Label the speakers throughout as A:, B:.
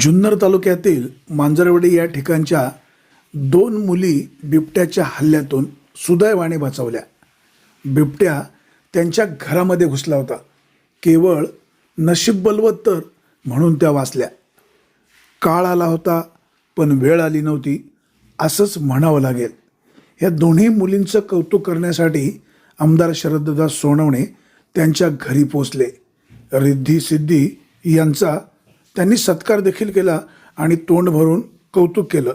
A: जुन्नर तालुक्यातील मांजरवडी या ठिकाणच्या दोन मुली बिबट्याच्या हल्ल्यातून सुदैवाने बचावल्या. बिबट्या त्यांच्या घरामध्ये घुसला होता. केवळ नशीब बलवत्तर म्हणून त्या वाचल्या. काळ आला होता पण वेळ आली नव्हती असंच म्हणावं लागेल. या दोन्ही मुलींचं कौतुक करण्यासाठी आमदार शरददादा सोनवणे त्यांच्या घरी पोचले रिद्धी सिद्धी यांचा त्यांनी सत्कार देखील केला आणि तोंड भरून कौतुक केलं.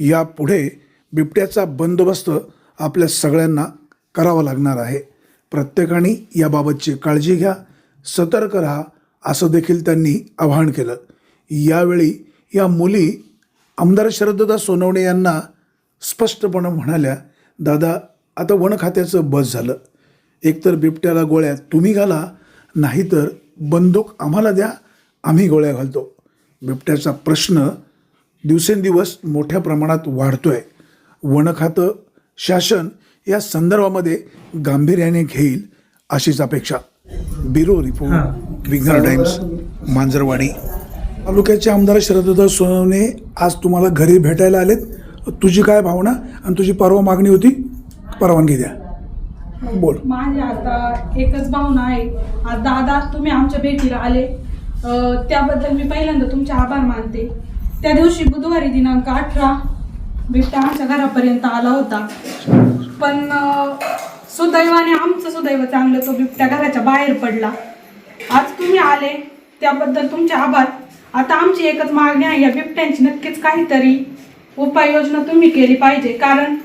A: यापुढे बिबट्याचा बंदोबस्त आपल्या सगळ्यांना करावा लागणार आहे. प्रत्येकाने याबाबतची काळजी घ्या सतर्क राहा असं देखील त्यांनी आवाहन केलं. यावेळी या मुली आमदार शरददा सोनवणे यांना स्पष्टपणे म्हणाल्या दादा आता वन खात्याचं बस झालं. एकतर बिबट्याला गोळ्या तुम्ही घाला नाहीतर बंदूक आम्हाला द्या आम्ही गोळ्या घालतो. बिबट्याचा प्रश्न दिवसेंदिवस मोठ्या प्रमाणात वाढतोय. वन खातं शासन या संदर्भामध्ये गांभीर्याने घेईल अशीच अपेक्षा. ब्युरो रिपोर्ट विघ्नर टाइम्स मांजरवाडी. तालुक्याचे आमदार शरददादा सोनवणे आज तुम्हाला घरी भेटायला आलेत. तुझी काय भावना आणि तुझी परवा मागणी होती? परवानगी द्या. बोल.
B: माझी आता एकच भावना आहे. आज दादा तुम्ही आमच्या भेटीला आले. त्याबद्दल मी पहिल्यांदा तुमचे आभार मानते. त्या दिवशी बुधवारी दिनांक अठरा बिबट्या आमच्या घरापर्यंत आला होता. पण सुदैवाने आमचं सुदैव चांगलं तो बिबट्या घराच्या बाहेर पडला. आज तुम्ही आले त्याबद्दल तुमचे आभार. आता आमची एकच मागणी आहे या बिबट्यांची नक्कीच काहीतरी उपाययोजना तुम्ही केली पाहिजे. कारण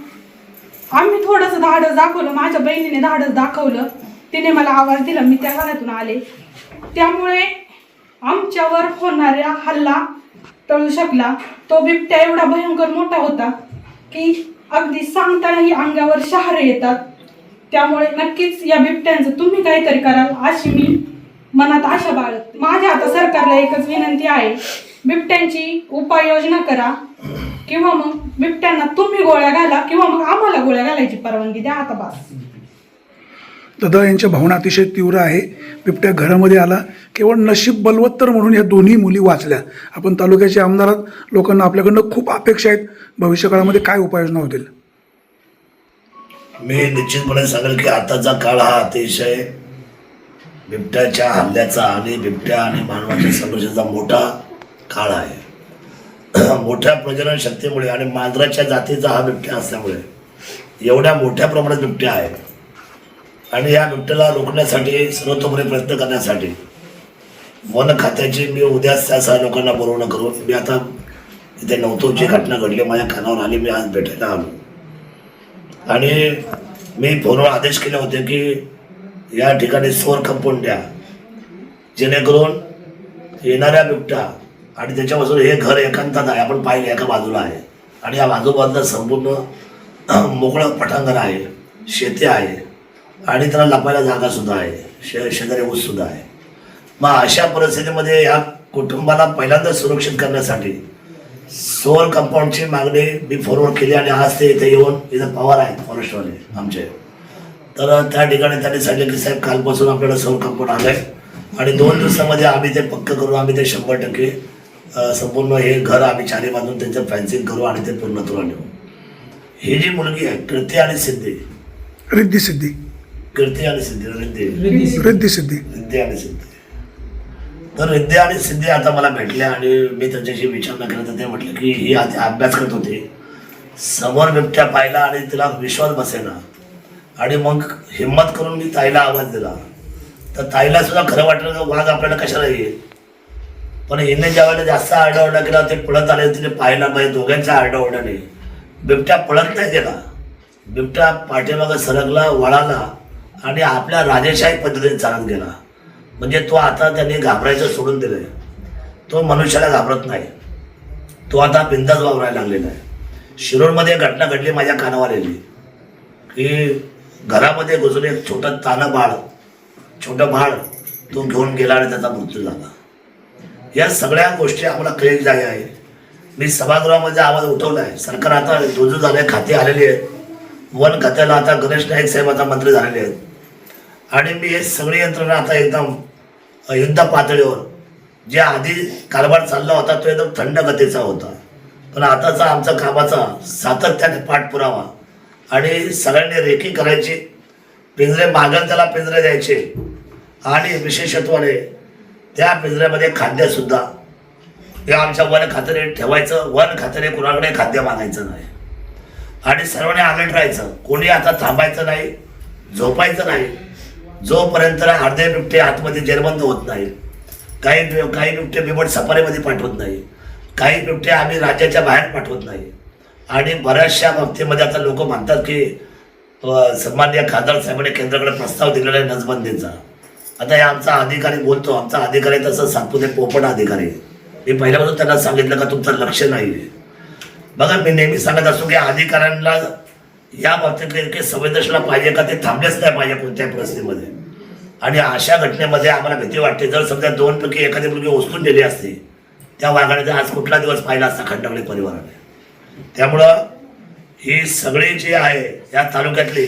B: आम्ही थोडंसं धाडस दाखवलं माझ्या बहिणीने धाडस दाखवलं. तिने मला आवाज दिला मी त्या घरातून आले. त्यामुळे आमच्यावर होणाऱ्या हल्ला टळू शकला. तो बिबट्या एवढा भयंकर मोठा होता की अगदी सांगतानाही अंगावर शहारे येतात. त्यामुळे नक्कीच या बिबट्यांचं तुम्ही काहीतरी कराल अशी मी मनात आशा बाळगते. माझ्या आता सरकारला एकच विनंती आहे बिबट्यांची उपाययोजना करा किंवा मग बिबट्यांना तुम्ही गोळ्या घाला किंवा मग आम्हाला गोळ्या घालायची परवानगी द्या. आता बस.
A: दादा यांच्या भावना अतिशय तीव्र आहे. बिबट्या घरामध्ये आला. केवळ नशीब बलवत्तर म्हणून या दोन्ही मुली वाचल्या. आपण तालुक्याचे आमदारात लोकांना आपल्याकडनं खूप अपेक्षा आहेत. भविष्यकाळामध्ये काय उपाययोजना होतील?
C: मी निश्चितपणे सांगेल की आताचा काळ हा अतिशय बिबट्याच्या हल्ल्याचा आणि बिबट्या आणि मानवाच्या संघर्षाचा मोठा काळ आहे. मोठ्या प्रजनन शक्तीमुळे आणि मांजराच्या जातीचा हा बिबट्या असल्यामुळे एवढ्या मोठ्या प्रमाणात बिबट्या आहेत. आणि या बिबट्याला रोखण्यासाठी सर्वतोपरी प्रयत्न करण्यासाठी. वन खात्याची मी उद्याच त्या सहा लोकांना बोलवणं करून मी आता इथे नव्हतो जी घटना घडली माझ्या कानावर आली मी आज भेटायला आलो. आणि मी फोनवर आदेश केले होते की या ठिकाणी सोर खपवून द्या. जेणेकरून येणाऱ्या बिबट्या आणि त्याच्यापासून हे घर एकांतात आहे आपण पाहिलं एका बाजूला आहे. आणि या बाजूबाजूला संपूर्ण मोकळं पटांगण आहे शेती आहे. आणि त्याला लपायला जागासुद्धा आहे. शे शेजारी ऊससुद्धा आहे. मग अशा परिस्थितीमध्ये या कुटुंबाला पहिल्यांदा सुरक्षित करण्यासाठी सोर कंपाऊंडची मागणी मी फॉरवर्ड केली आणि आज ते इथे येऊन इथं पवार आहेत फॉरेस्टवाले आमचे. तर त्या ठिकाणी त्यांनी सांगितलं की साहेब कालपासून आपल्याला सोर कंपाऊंड आलं आहे आणि दोन दिवसामध्ये आम्ही ते पक्क करू आम्ही ते शंभर टक्के संपूर्ण हे घर आम्ही चारी बांधून त्यांचं फॅन्सिंग करू आणि ते पूर्णत्वाला नेऊ ही जी मुलगी आहे कृती आणि सिद्धी.
A: रिद्धी सिद्धी.
C: कीर्ती आणि सिद्धी. रिद्धी
A: रिद्धी सिद्धी.
C: रिद्धी आणि सिद्धी. तर रिद्धी आणि सिद्धी आता मला भेटल्या आणि मी त्यांच्याशी विचारणा केला तर ते म्हटलं की ही आधी अभ्यास करत होती. समोर बिबट्या पाहिला आणि तिला विश्वास बसेना. आणि मग हिंमत करून मी ताईला आवाज दिला. तर ताईला सुद्धा खरं वाटलं की वाघ आपल्याला कशाला येईल? पण हिने ज्या वेळेला जास्त आरडाओरडा केला ते पळत आले तिने पाहिला पाहिजे दोघांच्या आरडाओरडाने बिबट्या पळत नाही गेला बिबट्या पाठीमागं सरकला वळाला. आणि आपल्या राजेशाही पद्धतीने चालत गेला. म्हणजे तो आता त्यांनी घाबरायचं सोडून दिलं आहे तो मनुष्याला घाबरत नाही. तो आता बिंदास वावरायला लागलेला आहे. शिरोडमध्ये घटना घडली माझ्या कानावर आलेली. की घरामध्ये घुसून एक छोटं तानं बाळ छोटं बाळ तो घेऊन गेला आणि त्याचा मृत्यू झाला. या सगळ्या गोष्टी आम्हाला कळेल जागे आहे मी सभागृहामध्ये आवाज उठवला आहे. सरकार आता रुजू झाले खाते आलेली आहेत. वन खात्याला आता गणेश नाईक साहेब आता मंत्री झालेले आहेत. आणि मी हे सगळी यंत्रणा आता एकदम युद्ध पातळीवर जे आधी कारभार चालला होता तो एकदम थंड गतीचा होता. पण आताचा आमचा कामाचा सातत्याने पाठपुरावा आणि सगळ्यांनी रेखी करायची पिंजरे मागल त्याला पिंजरे द्यायचे आणि विशेषत्वाने त्या पिंजऱ्यामध्ये खाद्यसुद्धा हे आमच्या वन खात्याने ठेवायचं वन खात्याने कुणाकडे खाद्य मागायचं नाही. आणि सर्वांनी आलट राहायचं. कोणी आता थांबायचं नाही झोपायचं नाही. जोपर्यंत अर्धे बिबटे आतमध्ये जेरबंद होत नाही काही काही बिबटे बिबट सफारीमध्ये पाठवत नाही काही बिबटे आम्ही राज्याच्या बाहेर पाठवत नाही. आणि बऱ्याचशा बाबतीमध्ये आता लोक म्हणतात की सन्मान्य खासदार साहेबांनी केंद्राकडे प्रस्ताव दिलेला आहे नसबंदीचा. आता हे आमचा अधिकारी बोलतो आमचा अधिकारी तसं सातपुते पोपट अधिकारी मी पहिल्यापासून त्यांना सांगितलं का तुमचं लक्ष नाही आहे बघा मी नेहमी सांगत असतो की अधिकाऱ्यांना या बाबतीत इतके संवेदनशील पाहिजे का? ते थांबलेच नाही पाहिजे कोणत्याही परिस्थितीमध्ये. आणि अशा घटनेमध्ये आम्हाला भीती वाटते जर समजा दोन पैकी एखादी मुलगी उचलून गेली असती त्या वाघाने आज कुठला दिवस पाहिला असता खंडागळे परिवाराने. त्यामुळं ही सगळी जी आहे या तालुक्यातली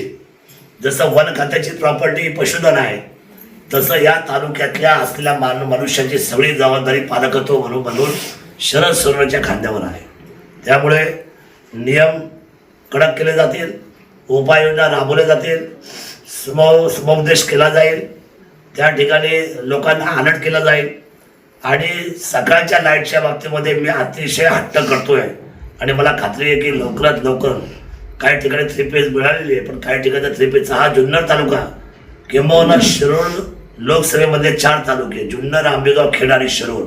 C: जसं वन खात्याची प्रॉपर्टी पशुधन आहे तसं या तालुक्यातल्या असलेल्या मान मनुष्याची सगळी जबाबदारी पालकत्व म्हणून म्हणून शरद सोनवण्याच्या खांद्यावर आहे. त्यामुळे नियम कडक केले जातील उपाययोजना राबवल्या जातील स्म समुपदेश केला जाईल त्या ठिकाणी लोकांना अलर्ट केला जाईल. आणि सकाळच्या लाईटच्या बाबतीमध्ये मी अतिशय हट्ट करतोय. आणि मला खात्री आहे की लवकरात लवकर काही ठिकाणी थ्री पेज मिळालेली आहे पण काही ठिकाणी थ्री पेजचा हा जुन्नर तालुका किंबहुना शिरोळ लोकसभेमध्ये चार तालुके जुन्नर आंबेगाव खेड आणि शिरोळ.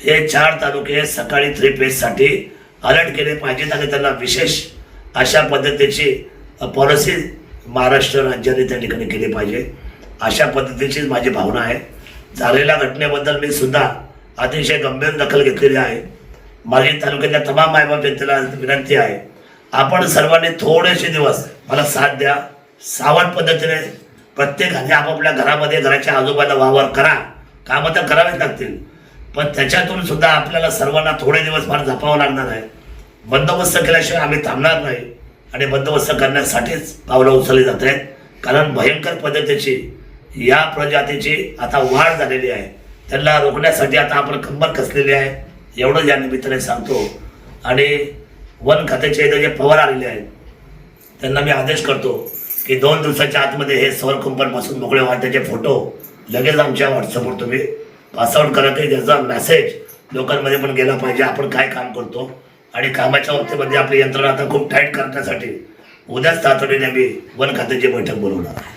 C: हे चार तालुके सकाळी थ्री पेजसाठी अलर्ट केले पाहिजेत आणि त्यांना विशेष अशा पद्धतीची पॉलिसी महाराष्ट्र राज्याने त्या ठिकाणी केली पाहिजे. अशा पद्धतीचीच माझी भावना आहे. झालेल्या घटनेबद्दल मी सुद्धा अतिशय गंभीर दखल घेतलेली आहे. माझी तालुक्यातल्या तमाम मायबाप जनतेला विनंती आहे. आपण सर्वांनी थोडेसे दिवस मला साथ द्या. सावध पद्धतीने प्रत्येकाने आपापल्या घरामध्ये घराच्या आजोबाला वावर करा. कामं तर करावीच लागतील. पण त्याच्यातून सुद्धा आपल्याला सर्वांना थोडे दिवस फार जपावं लागणार आहे. बंदोबस्त केल्याशिवाय आम्ही थांबणार नाही. आणि बंदोबस्त करण्यासाठीच पावलं उचलली जात आहेत. कारण भयंकर पद्धतीची या प्रजातीची आता वाढ झालेली आहे. त्यांना रोखण्यासाठी आता आपण कंबर कसलेली आहे एवढं या निमित्ताने सांगतो. आणि वन खात्याचे इथे जे पवार आलेले आहेत त्यांना मी आदेश करतो की दोन दिवसाच्या आतमध्ये हे सौर कुंपणपासून मोकळे व्हा. त्याचे फोटो लगेच आमच्या व्हॉट्सअपवर तुम्ही पासआउट करा. की त्याचा मेसेज लोकांमध्ये पण गेला पाहिजे. आपण काय काम करतो? आणि कामाच्या बाबतीमध्ये आपली यंत्रणा आता खूप टाईट करण्यासाठी उद्याच तातडीने मी वन खात्याची बैठक बोलवणार आहे.